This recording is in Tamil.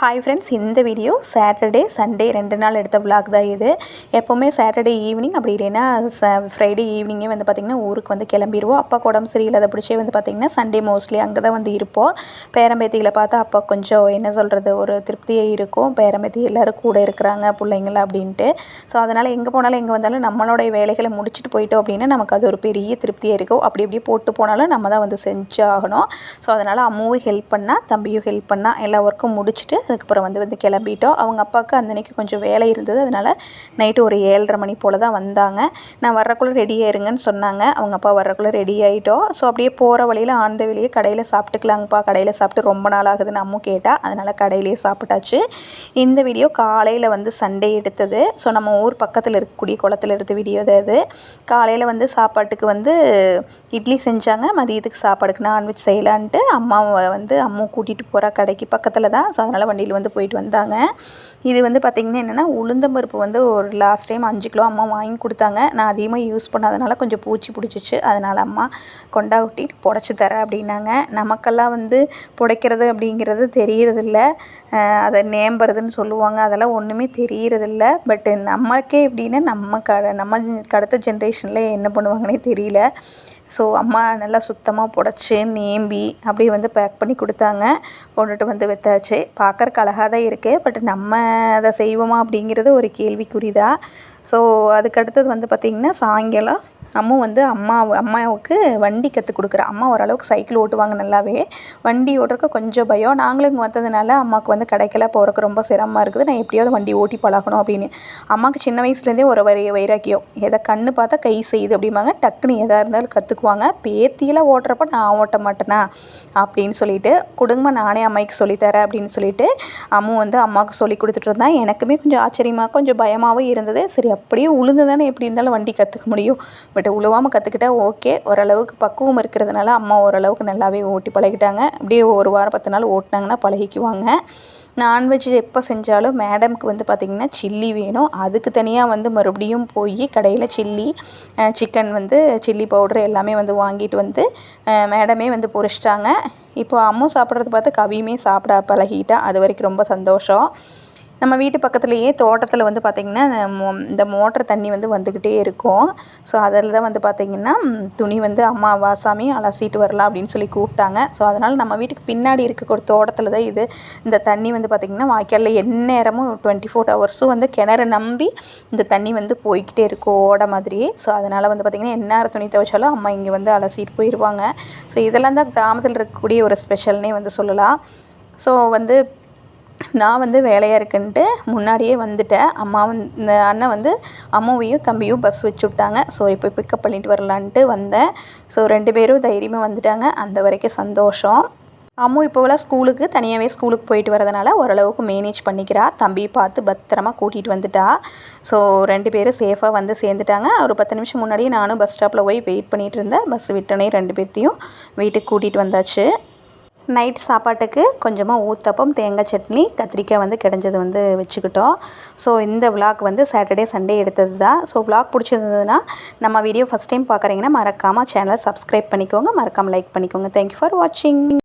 ஹாய் ஃப்ரெண்ட்ஸ் இந்த வீடியோ சாட்டர்டே சண்டே ரெண்டு நாள் எடுத்த விளாக் தான் இது. எப்போவுமே சாட்டர்டே ஈவினிங் அப்படி இல்லைன்னா ச ஃப்ரைடே ஈவினிங்கே வந்து பார்த்திங்கன்னா ஊருக்கு வந்து கிளம்பிடுவோம் அப்பா உடம்பு சரியில்லாத பிடிச்சே வந்து பார்த்திங்கன்னா சண்டே மோஸ்ட்லி அங்கே தான் வந்து இருப்போம். பேரம்பேத்திகளை பார்த்தா அப்பா கொஞ்சம் என்ன சொல்கிறது ஒரு திருப்தியே இருக்கும். பேரம்பேத்தி எல்லோரும் கூட இருக்கிறாங்க பிள்ளைங்கள அப்படின்ட்டு. ஸோ அதனால் எங்கே போனாலும் எங்கே வந்தாலும் நம்மளோடைய வேலைகளை முடிச்சுட்டு போயிட்டோம் அப்படின்னா நமக்கு அது ஒரு பெரிய திருப்தியாக இருக்கும். அப்படி இப்படி போட்டு போனாலும் நம்ம தான் வந்து செஞ்சு ஆகணும் ஸோ அதனால் அம்மாவும் ஹெல்ப் பண்ணால் தம்பியும் ஹெல்ப் பண்ணால் எல்லா ஒர்க்கும் முடிச்சுட்டு அதுக்கப்புறம் வந்து வந்து கிளம்பிட்டோம் அவங்க அப்பாவுக்கு அந்தன்னைக்கு கொஞ்சம் வேலை இருந்தது. அதனால் நைட்டு ஒரு ஏழரை மணி போல் தான் வந்தாங்க. நான் வர்றக்குள்ளே ரெடி ஆயிருங்கன்னு சொன்னாங்க. அவங்க அப்பா வர்றக்குள்ளே ரெடி ஆகிட்டோம் ஸோ அப்படியே போகிற வழியில் ஆந்த வெளியே கடையில் சாப்பிட்டுக்கலாங்கப்பா. கடையில் சாப்பிட்டு ரொம்ப நாள் ஆகுதுன்னு அம்மும் கேட்டால் அதனால் கடையிலேயே சாப்பிட்டாச்சு. இந்த வீடியோ காலையில் வந்து சண்டே எடுத்தது. ஸோ நம்ம ஊர் பக்கத்தில் இருக்கக்கூடிய குளத்தில் எடுத்த வீடியோ தான் இது. காலையில் வந்து சாப்பாட்டுக்கு வந்து இட்லி செஞ்சாங்க. மதியத்துக்கு சாப்பாடுக்கு நான்வெஜ் செய்யலான்ட்டு அம்மாவை வந்து அம்மா கூட்டிகிட்டு போகிறா கடைக்கு பக்கத்தில் தான். ஸோ அதனால் வண்டியில் வந்து போயிட்டு வந்தாங்க. இது வந்து பார்த்திங்கன்னா என்னென்னா உளுந்தம்பருப்பு வந்து ஒரு லாஸ்ட் டைம் அஞ்சு கிலோ அம்மா வாங்கி கொடுத்தாங்க. நான் அதிகமாக யூஸ் பண்ணாதனால கொஞ்சம் பூச்சி பிடிச்சிச்சு. அதனால் அம்மா கொண்டா ஒட்டி புடச்சி தரேன் அப்படின்னாங்க. நமக்கெல்லாம் வந்து புடைக்கிறது அப்படிங்கிறது தெரியறதில்ல. அதை நேம்புறதுன்னு சொல்லுவாங்க. அதெல்லாம் ஒன்றுமே தெரியறதில்ல. பட்டு நமக்கே எப்படின்னா நம்ம க நம்ம அடுத்த ஜென்ரேஷனில் என்ன பண்ணுவாங்கன்னே தெரியல. ஸோ அம்மா நல்லா சுத்தமாக புடச்சி நேம்பி அப்படியே வந்து பேக் பண்ணி கொடுத்தாங்க. கொண்டுட்டு வந்து வைத்தாச்சு. பார்க்குறக்கு அழகாக தான் இருக்குது பட் நம்ம அதை செய்வோமா அப்படிங்கிறது ஒரு கேள்விக்குறி தான் ஸோ அதுக்கு அடுத்தது வந்து பார்த்திங்கன்னா சாயங்காலம் அம்மு வந்து அம்மா அம்மாவுக்கு வண்டி கற்றுக் கொடுக்குறா. அம்மா ஓரளவுக்கு சைக்கிள் ஓட்டுவாங்க நல்லாவே. வண்டி ஓட்டுறக்கு கொஞ்சம் பயம். நாங்களும் இங்கே வந்ததுனால அம்மாவுக்கு வந்து கடைக்கெல்லாம் போகிறக்கு ரொம்ப சிரமமாக இருக்குது. நான் எப்படியாவது வண்டி ஓட்டி பழகணும் அப்படின்னு. அம்மாவுக்கு சின்ன வயசுலேருந்தே ஒரு வரை வைராக்கியம். எதை கண்ணு பார்த்தா கை செய்யுது அப்படிம்பாங்க. டக்குன்னு எதாக இருந்தாலும் கற்றுக்குவாங்க பேத்தியெல்லாம் ஓட்டுறப்ப நான் ஓட்ட மாட்டேனா? அப்படின்னு சொல்லிட்டு கொடுங்கம்மா நானே அம்மாய்க்கு சொல்லித்தரேன் அப்படின்னு சொல்லிட்டு அம்மு வந்து அம்மாவுக்கு சொல்லி கொடுத்துட்டு இருந்தேன் எனக்குமே கொஞ்சம் ஆச்சரியமாக கொஞ்சம் பயமாகவும் இருந்தது. சரி அப்படியே உளுந்து தானே எப்படி இருந்தாலும் வண்டி கற்றுக்க முடியும். பட் உழுவாமல் கற்றுக்கிட்டா ஓகே ஓரளவுக்கு பக்குவம் இருக்கிறதுனால அம்மா ஓரளவுக்கு நல்லாவே ஓட்டி பழகிட்டாங்க. அப்படியே ஒரு வாரம் பத்து நாள் ஓட்டினாங்கன்னா பழகிக்குவாங்க. நான்வெஜ் எப்போ செஞ்சாலும் மேடம்க்கு வந்து பார்த்திங்கன்னா சில்லி வேணும். அதுக்கு தனியாக வந்து மறுபடியும் போய் கடையில் சில்லி சிக்கன் வந்து சில்லி பவுடர் எல்லாமே வந்து வாங்கிட்டு வந்து மேடமே வந்து பொரிச்சிட்டாங்க. இப்போ அம்மா சாப்பிட்றது பார்த்து கவியுமே சாப்பிட பழகிட்டா. அது வரைக்கும் ரொம்ப சந்தோஷம். நம்ம வீட்டு பக்கத்துலேயே தோட்டத்தில் வந்து பார்த்திங்கன்னா இந்த மோட்ரு தண்ணி வந்து வந்துக்கிட்டே இருக்கும். ஸோ அதில் தான் வந்து பார்த்திங்கன்னா துணி வந்து அம்மா வாசாமி அலசிட்டு வரலாம் அப்படின்னு சொல்லி கூப்பிட்டாங்க. ஸோ அதனால் நம்ம வீட்டுக்கு பின்னாடி இருக்க ஒரு தோட்டத்தில் தான் இது இந்த தண்ணி வந்து பார்த்திங்கன்னா வாய்க்காலில் எந்நேரமும் டுவெண்ட்டி ஃபோர் ஹவர்ஸும் வந்து கிணறு நம்பி இந்த தண்ணி வந்து போய்கிட்டே இருக்கும் ஓட மாதிரியே. ஸோ அதனால் வந்து பார்த்திங்கன்னா எந்நேரம் துணி துவைச்சாலும் அம்மா இங்கே வந்து அலசிட்டு போயிடுவாங்க ஸோ இதெல்லாம் தான் கிராமத்தில் இருக்கக்கூடிய ஒரு ஸ்பெஷல்னே வந்து சொல்லலாம். ஸோ வந்து நான் வந்து வேலையாக இருக்குன்ட்டு முன்னாடியே வந்துட்டேன். அம்மா வந்து இந்த அண்ணன் வந்து அம்மாவையும் தம்பியும் பஸ் வச்சு விட்டாங்க. ஸோ இப்போ பிக்கப் பண்ணிட்டு வரலான்ட்டு வந்தேன். ஸோ ரெண்டு பேரும் தைரியமாக வந்துட்டாங்க. அந்த வரைக்கும் சந்தோஷம். அம்மு இப்போவெல்லாம் ஸ்கூலுக்கு தனியாகவே ஸ்கூலுக்கு போயிட்டு வரதுனால ஓரளவுக்கு மேனேஜ் பண்ணிக்கிறா. தம்பி பார்த்து பத்திரமா கூட்டிகிட்டு வந்துட்டா. ஸோ ரெண்டு பேரும் சேஃபாக வந்து சேர்ந்துட்டாங்க. ஒரு பத்து நிமிஷம் முன்னாடியே நானும் பஸ் ஸ்டாப்பில் போய் வெயிட் பண்ணிகிட்டு இருந்தேன். பஸ் விட்டனே ரெண்டு பேர்த்தையும் வீட்டுக்கு கூட்டிகிட்டு வந்தாச்சு. நைட் சாப்பாட்டுக்கு கொஞ்சமாக ஊத்தப்பம் தேங்காய் சட்னி கத்திரிக்காய் வந்து கிடைஞ்சது வந்து வச்சுக்கிட்டோம். ஸோ இந்த விளாக் வந்து சாட்டர்டே சண்டே எடுத்தது தான் ஸோ விளாக் பிடிச்சிருந்ததுன்னா நம்ம வீடியோ ஃபஸ்ட் டைம் பார்க்குறீங்கன்னா மறக்காமல் சேனலை சப்ஸ்கிரைப் பண்ணிக்கோங்க. மறக்காமல் லைக் பண்ணிக்கோங்க. தேங்க்யூ ஃபார் வாட்சிங்